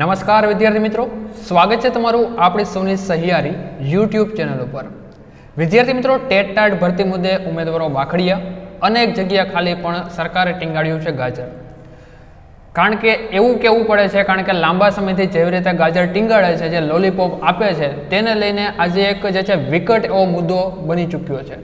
નમસ્કાર વિદ્યાર્થી મિત્રો. સ્વાગત છે તમારું આપણી સૌની સહિયારી યુટ્યુબ ચેનલ ઉપર. વિદ્યાર્થી મિત્રો, ટેટ ટાટ ભરતી મુદ્દે ઉમેદવારો વાખડ્યા, અનેક જગ્યા ખાલી પણ સરકારે ટીંગાડ્યું છે ગાજર. કારણ કે એવું કહેવું પડે છે, કારણ કે લાંબા સમયથી જેવી રીતે ગાજર ટીંગાડે છે, જે લોલીપોપ આપે છે, તેને લઈને આજે એક જે છે, વિકટ એવો મુદ્દો બની ચૂક્યો છે.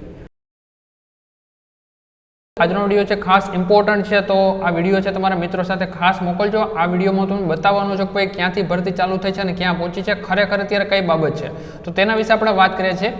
આજનો વીડિયો છે ખાસ ઇમ્પોર્ટન્ટ છે તો આ વીડિયો છે તમારા મિત્રો સાથે ખાસ મોકલજો. આ વિડીયોમાં તમને બતાવવાનું છે કે ભાઈ ક્યાંથી ભરતી ચાલુ થઈ છે અને ક્યાં પહોંચી છે, ખરેખર અત્યારે કઈ બાબત છે. તો તેના વિશે આપણે વાત કરીએ છીએ.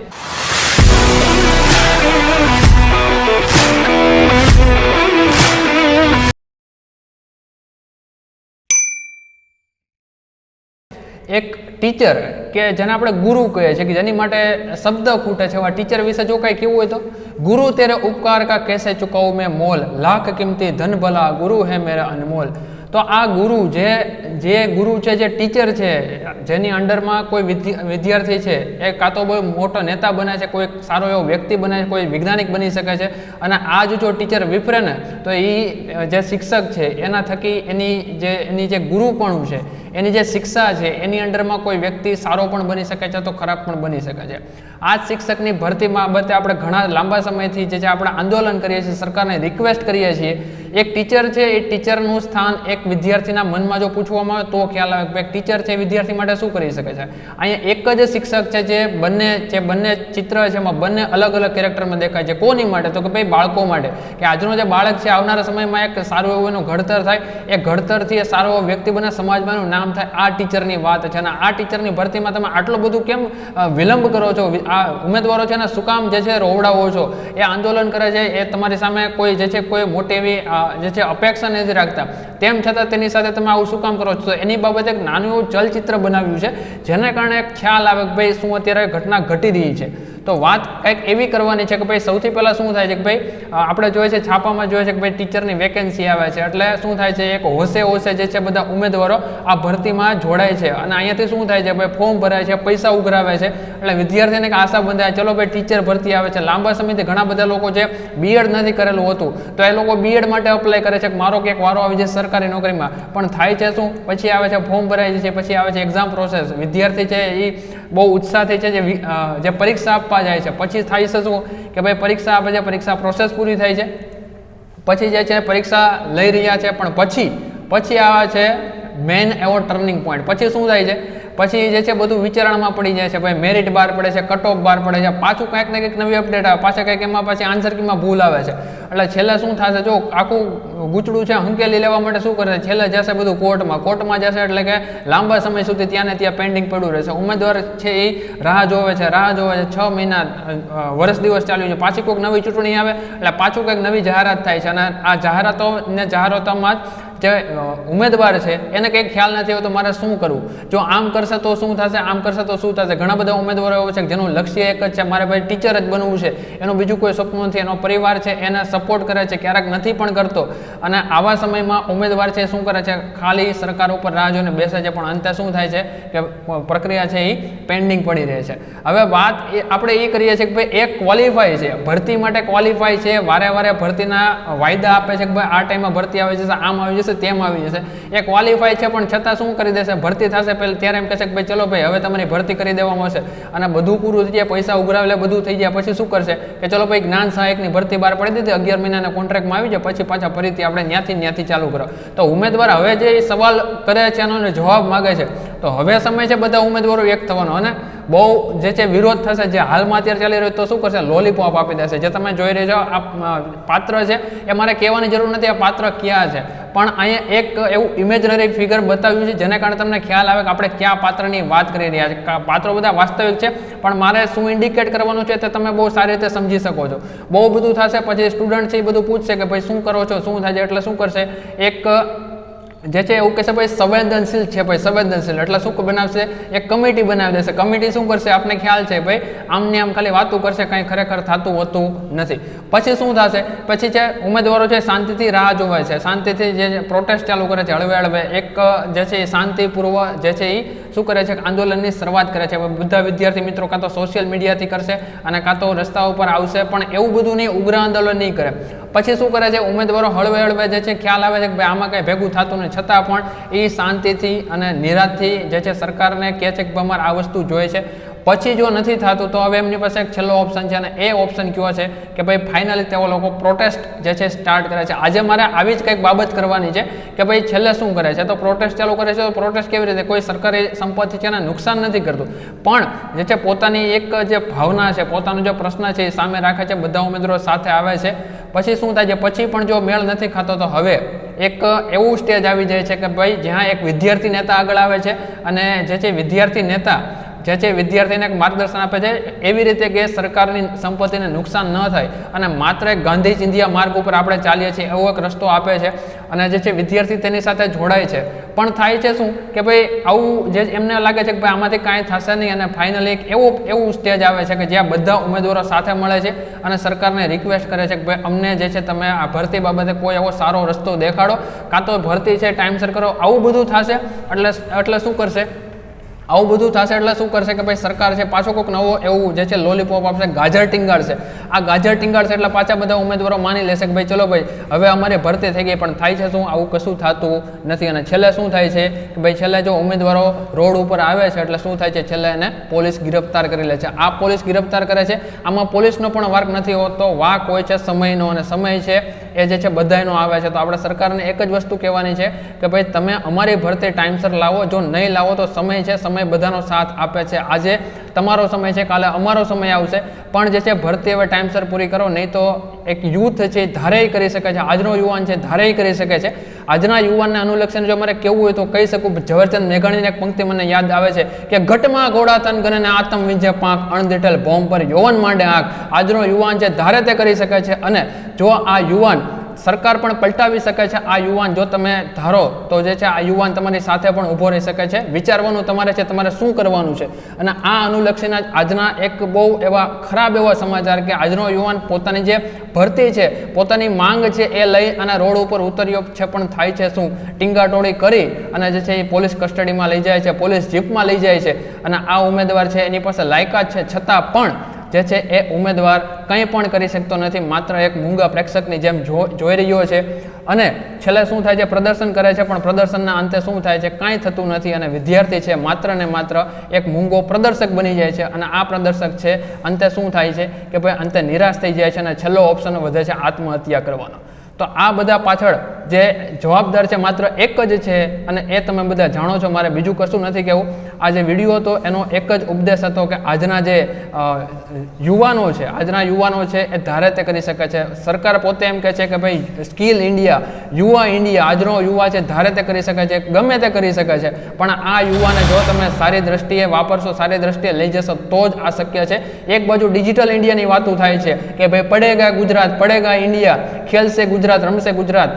એક ટીચર કે જેને આપણે ગુરુ કહીએ છીએ કે જેની માટે શબ્દ ખૂટે છે એવા ટીચર વિશે જો કાંઈ કેવું હોય તો? ગુરુ તેરે ઉપકાર કા કેસે चुकाऊ મેં મોલ? લાખ કિંમતી धन भला ગુરુ है મેરા अनमोल તો આ ગુરુ જે જે ગુરુ છે, જે ટીચર છે, જેની અંડરમાં કોઈ વિદ્ય- વિદ્યાર્થી છે, એ કાં તો બહુ મોટો નેતા બને છે, કોઈ સારો એવો વ્યક્તિ બને છે, કોઈ વૈજ્ઞાનિક બની શકે છે, અને આ જ જો ટીચર વિફરે ને, તો એ જે શિક્ષક છે, એના થકી એની જે એની જે ગુરુપણું છે એની જે શિક્ષા છે, એની અંડરમાં કોઈ વ્યક્તિ સારો પણ બની શકે છે તો ખરાબ પણ બની શકે છે. આ જ શિક્ષકની ભરતી બાબતે આપણે ઘણા લાંબા સમયથી જે છે આપણે આંદોલન કરીએ છીએ, સરકારને રિક્વેસ્ટ કરીએ છીએ. એક ટીચર છે, એ ટીચરનું સ્થાન એક વિદ્યાર્થીના મનમાં જો પૂછવામાં આવે તો ખ્યાલ આવે કે ટીચર છે વિદ્યાર્થી માટે શું કરી શકે છે? અહીંયા એક જ શિક્ષક છે જે બંને જે બંને ચિત્ર છે એમાં બંને અલગ અલગ કેરેક્ટરમાં દેખાય છે. કોની માટે? તો કે ભાઈ બાળકો માટે. કે આજનો જે બાળક છે, આવનારા સમયમાં એક સારું એવું એનું ઘડતર થાય. એ ઘડતરથી એ સારો વ્યક્તિ બને, સમાજમાં એનું નામ થાય, આ ટીચરની વાત છે અને આ ટીચરની ભરતીમાં તમે આટલું બધું કેમ વિલંબ કરો છો? આ ઉમેદવારો છે ને શું કામ જે છે રોવડાવો છો? એ આંદોલન કરે છે, એ તમારી સામે કોઈ જે છે કોઈ મોટી એવી જે છે અપેક્ષા નથી રાખતા. તેમ છતાં તેની સાથે તમે આવું શું કામ કરો છો? તો એની બાબતે એક નાનું એવું ચલચિત્ર બનાવ્યું છે, જેને કારણે ખ્યાલ આવે કે ભાઈ શું અત્યારે ઘટના ઘટી રહી છે. તો વાત કંઈક એવી કરવાની છે કે ભાઈ સૌથી પહેલાં શું થાય છે કે ભાઈ આપણે જોઈએ છે છાપામાં જોઈએ છે કે ભાઈ ટીચરની વેકેન્સી આવે છે. એટલે શું થાય છે, એક હોશે હોશે જે છે બધા ઉમેદવારો આ ભરતીમાં જોડાય છે. અને અહીંયાથી શું થાય છે ભાઈ ફોર્મ ભરાય છે, પૈસા ઉઘરાવે છે. એટલે વિદ્યાર્થીને એક આશા બંધાય, ચલો ભાઈ ટીચર ભરતી આવે છે. લાંબા સમયથી ઘણા બધા લોકો જે બીએડ નથી કરેલું હતું, તો એ લોકો બીએડ માટે અપ્લાય કરે છે કે મારો ક્યાંક વારો આવી જાય સરકારી નોકરીમાં. પણ થાય છે શું? પછી આવે છે ફોર્મ ભરાય છે પછી આવે છે એક્ઝામ પ્રોસેસ વિદ્યાર્થી છે એ બહુ ઉત્સાહથી છે, જે જે પરીક્ષા આપવા જાય છે. પછી થાય છે શું? કે ભાઈ પરીક્ષા આપે છે, પરીક્ષા પ્રોસેસ પૂરી થાય છે. પછી જે છે, પરીક્ષા લઈ રહ્યા છે, પણ પછી પછી આવે છે મેન એવો ટર્નિંગ પોઈન્ટ પછી શું થાય છે? પછી જે છે બધું વિચારણામાં પડી જાય છે. ભાઈ મેરિટ બહાર પડે છે કટ ઓફ બહાર પડે છે. પાછું કંઈક ને કંઈક નવી અપડેટ આવે. પાછા કંઈક એમાં પાછી આન્સર કીમાં ભૂલ આવે છે. એટલે છેલ્લે શું થશે? જો આખું ગૂંચડું છે હંકેલી લેવા માટે શું કરે? છે છેલ્લે જશે બધું કોર્ટમાં. કોર્ટમાં જશે એટલે કે લાંબા સમય સુધી ત્યાં ને ત્યાં પેન્ડિંગ પડ્યું રહેશે. ઉમેદવાર છે એ રાહ જોવે છે, રાહ જોવે છે. છ મહિના વર્ષ દિવસ ચાલ્યું છે. પાછી કોઈક નવી ચૂંટણી આવે એટલે પાછું કંઈક નવી જાહેરાત થાય છે. અને આ જાહેરાતો ને જાહેરાતોમાં જ જે ઉમેદવાર છે, એને કંઈક ખ્યાલ નથી હોતો મારે શું કરવું? જો આમ કરશે તો શું થશે, આમ કરશે તો શું થશે? ઘણા બધા ઉમેદવારો એવો છે જેનું લક્ષ્ય એક જ છે, મારે ભાઈ ટીચર જ બનવું છે. એનું બીજું કોઈ સપનું નથી, એનો પરિવાર છે, એને સપોર્ટ કરે છે, ક્યારેક નથી પણ કરતો. અને આવા સમયમાં ઉમેદવાર છે શું કરે છે? ખાલી સરકાર ઉપર રાહ જોઈને બેસે છે, પણ અંતે શું થાય છે કે પ્રક્રિયા છે એ પેન્ડિંગ પડી રહે છે. હવે વાત એ, આપણે એ કરીએ છીએ કે ભાઈ એક ક્વોલિફાય છે. ભરતી માટે ક્વોલિફાય છે. વારે વારે ભરતીના વાયદા આપે છે કે ભાઈ, આ ટાઈમમાં ભરતી આવી જશે આમ આવી જશે તેમ આવી જશે. એ ક્વોલિફાય છે, પણ છતાં શું કરી દેશે? ભરતી થશે પહેલાં. ત્યારે એમ કહેશે કે ભાઈ, ચલો ભાઈ, હવે તમારી ભરતી કરી દેવામાં આવશે. અને બધું પૂરું થઈ જાય, પૈસા ઉઘરાવેલા બધું થઈ જાય, પછી શું કરશે? કે ચલો ભાઈ, જ્ઞાન સહાયકની ભરતી બહાર પડી દીધી, અગિયાર મહિનાના કોન્ટ્રાક્ટમાં આવી જાય, પછી પાછા ફરીથી આપણે ત્યાંથી ત્યાંથી ચાલુ કરો. તો ઉમેદવાર હવે જે સવાલ કરે છે, એનો જવાબ માગે છે. તો હવે સમય છે, બધા ઉમેદવારો એક થવાનો. અને બહુ જે છે, વિરોધ થશે, જે હાલમાં અત્યારે ચાલી રહ્યો તો શું કરશે? લોલીપોપ આપી દેશે. જે તમે જોઈ રહ્યા છો, આ પાત્ર છે, એ મારે કહેવાની જરૂર નથી, આ પાત્ર ક્યાં છે. પણ અહીંયા એક એવું ઇમેજનરી ફિગર બતાવ્યું છે, જેને કારણે તમને ખ્યાલ આવે કે આપણે કયા પાત્રની વાત કરી રહ્યા છે. પાત્રો બધા વાસ્તવિક છે, પણ મારે શું ઇન્ડિકેટ કરવાનું છે, તે તમે બહુ સારી રીતે સમજી શકો છો. બહુ બધું થશે, પછી સ્ટુડન્ટ છે, એ બધું પૂછશે કે ભાઈ શું કરો છો, શું થાય છે, એટલે શું કરશે? એક જે છે એવું કહેશે ભાઈ સંવેદનશીલ છે ભાઈ, સંવેદનશીલ. એટલે શું બનાવશે? એક કમિટી બનાવી દેશે. કમિટી શું કરશે? આપને ખ્યાલ છે ભાઈ, આમને આમ ખાલી વાતું કરશે, કંઈ ખરેખર થતું હોતું નથી. પછી શું થશે? પછી છે, ઉમેદવારો છે શાંતિથી રાહ જોવે છે. શાંતિથી જે પ્રોટેસ્ટ ચાલુ કરે છે, હળવે હળવે. એક, જે છે એ શાંતિપૂર્વ, જે છે એ શું કરે છે? આંદોલનની શરૂઆત કરે છે. બધા વિદ્યાર્થી મિત્રો કાં તો સોશિયલ મીડિયાથી કરશે અને કાં તો રસ્તા ઉપર આવશે, પણ એવું બધું નહીં, ઉગ્ર આંદોલન નહીં કરે. પછી શું કરે છે? ઉમેદવારો હળવે હળવે જે છે. ખ્યાલ આવે છે કે ભાઈ આમાં કંઈ ભેગું થતું નહીં છતાં પણ એ શાંતિથી અને નિરાશથી જે છે સરકારને કહે છે કે અમારે આ વસ્તુ જોઈએ છે. પછી જો નથી થતું, તો હવે એમની પાસે એક છેલ્લો ઓપ્શન છે અને એ ઓપ્શન કયો છે કે ભાઈ ફાઇનલી તેઓ લોકો પ્રોટેસ્ટ જે છે સ્ટાર્ટ કરે છે. આજે મારે આવી જ કંઈક બાબત કરવાની છે કે ભાઈ છેલ્લે શું કરે છે? તો પ્રોટેસ્ટ ચાલુ કરે છે તો પ્રોટેસ્ટ કેવી રીતે? કોઈ સરકારી સંપત્તિ છે એને નુકસાન નથી કરતું. પણ જે છે પોતાની એક જે ભાવના છે, પોતાનો જે પ્રશ્ન છે એ સામે રાખે છે. બધા ઉમેદવારો સાથે આવે છે. પછી શું થાય છે? પછી પણ જો મેળ નથી ખાતો, તો હવે એક એવું સ્ટેજ આવી જાય છે કે ભાઈ જ્યાં એક વિદ્યાર્થી નેતા આગળ આવે છે અને જે છે વિદ્યાર્થી નેતા જે છે વિદ્યાર્થીને માર્ગદર્શન આપે છે, એવી રીતે કે સરકારની સંપત્તિને નુકસાન ન થાય અને માત્ર એક ગાંધી ચિંધિયા માર્ગ ઉપર આપણે ચાલીએ છીએ એવો એક રસ્તો આપે છે અને જે છે વિદ્યાર્થી તેની સાથે જોડાય છે. પણ થાય છે શું? કે ભાઈ આવું જે એમને લાગે છે કે ભાઈ આમાંથી કાંઈ થશે નહીં અને ફાઇનલી એક એવું એવું સ્ટેજ આવે છે કે જ્યાં બધા ઉમેદવારો સાથે મળે છે અને સરકારને રિક્વેસ્ટ કરે છે કે ભાઈ અમને જે છે તમે આ ભરતી બાબતે કોઈ એવો સારો રસ્તો દેખાડો. કાં તો ભરતી છે ટાઈમસર કરો. આવું બધું થશે? એટલે એટલે શું કરશે? આવું બધું થશે એટલે શું કરશે કે ભાઈ સરકાર છે, પાછો કોઈક નવો એવું જે છે લોલીપોપ આપશે, ગાજર ટીંગાડશે. આ ગાજર ટીંગાડશે એટલે પાછા બધા ઉમેદવારો માની લેશે કે ભાઈ, ચલો ભાઈ, હવે અમારે ભરતી થઈ ગઈ, પણ થાય છે શું? આવું કશું થતું નથી. અને છેલ્લે શું થાય છે કે ભાઈ, છેલ્લે જો ઉમેદવારો રોડ ઉપર આવે છે, એટલે શું થાય છે? છેલ્લે એને પોલીસ ગિરફ્તાર કરી લે છે. આ પોલીસ ગિરફતાર કરે છે. આમાં પોલીસનો પણ વાર્ક નથી હોતો. વાક હોય છે, સમયનો. અને સમય છે એ જે છે બધાયનો આવે છે. તો આપણે સરકારને એક જ વસ્તુ કહેવાની છે કે ભાઈ તમે અમારી ભરતી ટાઈમસર લાવો, જો નહીં લાવો તો સમય છે, સમય બધાનો સાથ આપે છે. આજે તમારો સમય છે, કાલે અમારો સમય આવશે. પણ જે છે, ભરતી હવે ટાઈમસર પૂરી કરો, નહીં તો એક યુથ છે, ધારેય કરી શકે છે. આજનો યુવાન છે, ધારેય કરી શકે છે. આજના યુવાનને અનુલક્ષીને જો મારે કેવું હોય તો કહી શકું ઝવેરચંદ મેઘાણીની એક પંક્તિ મને યાદ આવે છે કે ઘટમાં ઘોડા તન ગણને આતમ વિંજે પાંખ, અણદીઠેલ બોમ્બ પર યૌવન માંડે આંખ. આજનો યુવાન છે, ધારે તે કરી શકે છે. અને જો આ યુવાન સરકાર પણ પલટાવી શકે છે આ યુવાન જો તમે ધારો તો જે છે આ યુવાન તમારી સાથે પણ ઊભો રહી શકે છે. વિચારવાનું તમારે છે, તમારે શું કરવાનું છે? અને આ અનુલક્ષીના આજના એક બહુ એવા ખરાબ એવા સમાચાર કે આજનો યુવાન પોતાની જે ભરતી છે, પોતાની માંગ છે એ લઈ અને રોડ ઉપર ઉતર્યો છે પણ થાય છે શું? ટીંગાટોળી કરી અને જે છે એ પોલીસ કસ્ટડીમાં લઈ જાય છે, પોલીસ જીપમાં લઈ જાય છે અને આ ઉમેદવાર છે એની પાસે લાયકાત છે. છતાં પણ જે છે એ ઉમેદવાર કંઈ પણ કરી શકતો નથી, માત્ર એક મૂંગા પ્રેક્ષકની જેમ જોઈ રહ્યો છે. અને છેલ્લે શું થાય છે? પ્રદર્શન કરે છે, પણ પ્રદર્શનના અંતે શું થાય છે? કાંઈ થતું નથી અને વિદ્યાર્થી છે, માત્ર ને માત્ર એક મૂંગો પ્રદર્શક બની જાય છે. અને આ પ્રદર્શક છે, અંતે શું થાય છે? કે ભાઈ અંતે નિરાશ થઈ જાય છે અને છેલ્લો ઓપ્શન વધે છે આત્મહત્યા કરવાનો. તો આ બધા પાછળ જે જવાબદાર છે માત્ર એક જ છે અને એ તમે બધા જાણો છો, મારે બીજું કશું નથી કહેવું. આ જે વીડિયો હતો, એનો એક જ ઉપદેશ હતો કે આજના જે યુવાનો છે, આજના યુવાનો છે એ ધારે તે કરી શકે છે. સરકાર પોતે એમ કહે છે કે ભાઈ, સ્કિલ ઇન્ડિયા, યુવા ઇન્ડિયા, આજનો યુવા છે ધારે તે કરી શકે છે, ગમે તે કરી શકે છે. પણ આ યુવાને જો તમે સારી દ્રષ્ટિએ વાપરશો, સારી દ્રષ્ટિએ લઈ જશો, તો જ આ શક્ય છે. એક બાજુ ડિજિટલ ઇન્ડિયાની વાતો થાય છે કે ભાઈ, પડેગા ગુજરાત, પડેગા ઇન્ડિયા, ખેલશે ગુજરાત, રમશે ગુજરાત.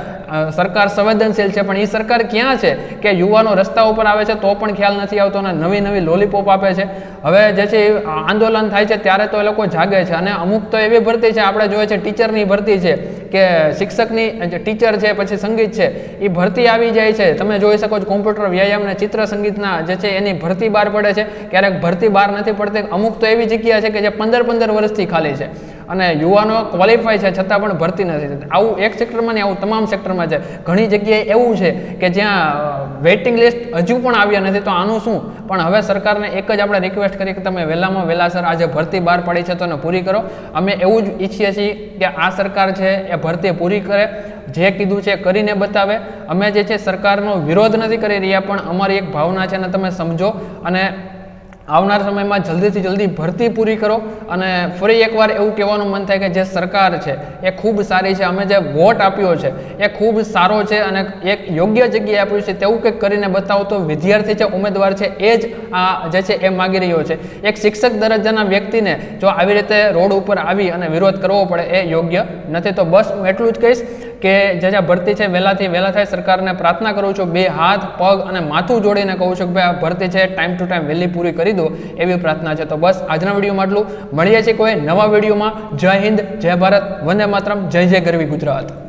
સરકાર સંવેદનશીલ છે, પણ એ સરકાર ક્યાં છે કે યુવાનો રસ્તા ઉપર આવે છે તો પણ ખ્યાલ નથી આવતો અને નવી નવી લોલીપોપ આપે છે. હવે જે છે આંદોલન થાય છે ત્યારે તો એ લોકો જાગે છે અને અમુક તો એવી ભરતી છે, આપણે જોઈએ છે ટીચરની ભરતી છે કે શિક્ષકની જે ટીચર છે, પછી સંગીત છે એ ભરતી આવી જાય છે. તમે જોઈ શકો છો કોમ્પ્યુટર વ્યાયામ અને ચિત્ર સંગીતના જે છે એની ભરતી બહાર પડે છે. ક્યારેક ભરતી બહાર નથી પડતી. અમુક તો એવી જગ્યા છે કે જે પંદર પંદર વર્ષથી ખાલી છે. અને યુવાનો ક્વોલિફાય છે છતાં પણ ભરતી નથી થતી. આવું એક સેક્ટરમાં નહીં આવું તમામ સેક્ટરમાં છે. ઘણી જગ્યાએ એવું છે કે જ્યાં વેઇટિંગ લિસ્ટ હજુ પણ આવ્યા નથી તો આનું શું? પણ હવે સરકારને એક જ આપણે રિક્વેસ્ટ કરી કે તમે વહેલામાં વહેલાસર આજે ભરતી બહાર પડી છે તો એને પૂરી કરો. અમે એવું જ ઈચ્છીએ છીએ કે આ સરકાર છે એ ભરતી પૂરી કરે. જે કીધું છે કરીને બતાવે. અમે જે છે સરકારનો વિરોધ નથી કરી રહ્યા પણ અમારી એક ભાવના છે અને તમે સમજો અને આવનાર સમયમાં જલ્દીથી જલ્દી ભરતી પૂરી કરો અને ફરી એકવાર એવું કહેવાનું મન થાય કે જે સરકાર છે, એ ખૂબ સારી છે. અમે જે વોટ આપ્યો છે, એ ખૂબ સારો છે અને એક યોગ્ય જગ્યાએ આપ્યું છે તેવું કંઈક કરીને બતાવો તો વિદ્યાર્થી છે ઉમેદવાર છે, એ જ આ જે છે, એ માગી રહ્યો છે. એક શિક્ષક દરજ્જાના વ્યક્તિને જો આવી રીતે રોડ ઉપર આવી અને વિરોધ કરવો પડે, એ યોગ્ય નથી. તો બસ હું એટલું જ કહીશ કે જે ભરતી છે, વહેલાથી વહેલા થાય, સરકારને પ્રાર્થના કરું છું, બે હાથ, પગ અને માથું જોડીને કહું છું કે ભાઈ, આ ભરતી છે ટાઈમ ટુ ટાઈમ વહેલી પૂરી કરી દો, એવી પ્રાર્થના છે. તો બસ, આજના વિડીયોમાં આટલું. મળીએ છીએ કોઈ નવા વિડીયોમાં. જય હિન્દ, જય ભારત, વંદે માતરમ, જય જય ગરવી ગુજરાત.